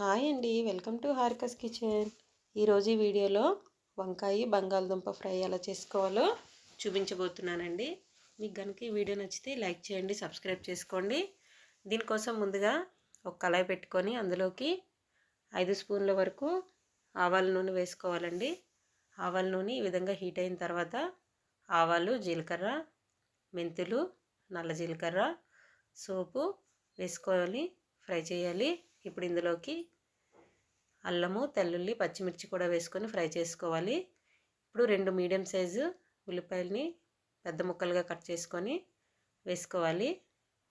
Hi అండి. Welcome to హార్కస్ kitchen. ఈరోజు వీడియోలో వంకాయ బంగాళదుంప ఫ్రై ఎలా చేసుకోవాలో చూపించబోతున్నానండి. మీకు కనుక ఈ వీడియో నచ్చితే లైక్ చేయండి సబ్స్క్రైబ్ చేసుకోండి. దీనికోసం ముందుగా ఒక కళాయి పెట్టుకొని అందులోకి ఐదు స్పూన్ల వరకు ఆవాల నూనె వేసుకోవాలండి. ఆవాల నూనె ఈ విధంగా హీట్ అయిన తర్వాత ఆవాలు జీలకర్ర మెంతులు నల్ల జీలకర్ర సోపు వేసుకోవాలి ఫ్రై చేయాలి. ఇప్పుడు ఇందులోకి అల్లము తెల్లుల్లి పచ్చిమిర్చి కూడా వేసుకొని ఫ్రై చేసుకోవాలి. ఇప్పుడు రెండు మీడియం సైజు ఉల్లిపాయలని పెద్ద ముక్కలుగా కట్ చేసుకొని వేసుకోవాలి.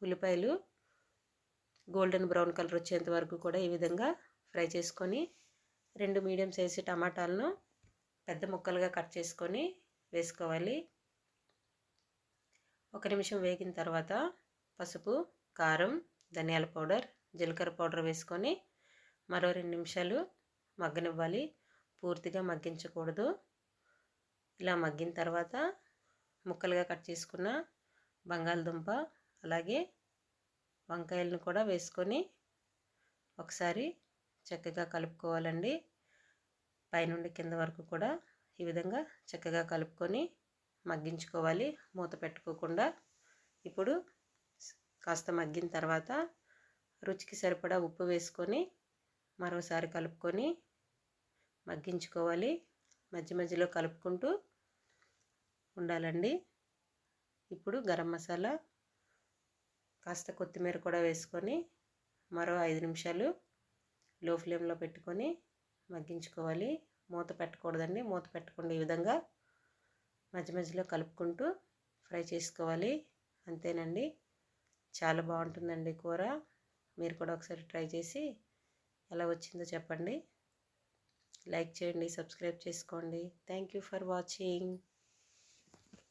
ఉల్లిపాయలు గోల్డెన్ బ్రౌన్ కలర్ వచ్చేంత వరకు కూడా ఈ విధంగా ఫ్రై చేసుకొని రెండు మీడియం సైజు టమాటాలను పెద్ద ముక్కలుగా కట్ చేసుకొని వేసుకోవాలి. ఒక నిమిషం వేగిన తర్వాత పసుపు కారం ధనియాల పౌడర్ జీలకర్ర పౌడర్ వేసుకొని మరో రెండు నిమిషాలు మగ్గనివ్వాలి. పూర్తిగా మగ్గించకూడదు. ఇలా మగ్గిన తర్వాత ముక్కలుగా కట్ చేసుకున్న బంగాళదుంప అలాగే వంకాయలను కూడా వేసుకొని ఒకసారి చక్కగా కలుపుకోవాలండి. పైనుండి కింద వరకు కూడా ఈ విధంగా చక్కగా కలుపుకొని మగ్గించుకోవాలి. మూత పెట్టుకోకుండా. ఇప్పుడు కాస్త మగ్గిన తర్వాత రుచికి సరిపడా ఉప్పు వేసుకొని మరోసారి కలుపుకొని మగ్గించుకోవాలి. మధ్య మధ్యలో కలుపుకుంటూ ఉండాలండి. ఇప్పుడు గరం మసాలా కాస్త కొత్తిమీర కూడా వేసుకొని మరో ఐదు నిమిషాలు లో ఫ్లేమ్లో పెట్టుకొని మగ్గించుకోవాలి. మూత పెట్టకూడదండి. మూత పెట్టకుండా ఈ విధంగా మధ్య మధ్యలో కలుపుకుంటూ ఫ్రై చేసుకోవాలి. అంతేనండి. చాలా బాగుంటుందండి కూర. మీరు కూడా ఒకసారి ట్రై చేసి ఎలా వచ్చిందో చెప్పండి. లైక్ చేయండి సబ్స్క్రైబ్ చేసుకోండి. Thank you for watching.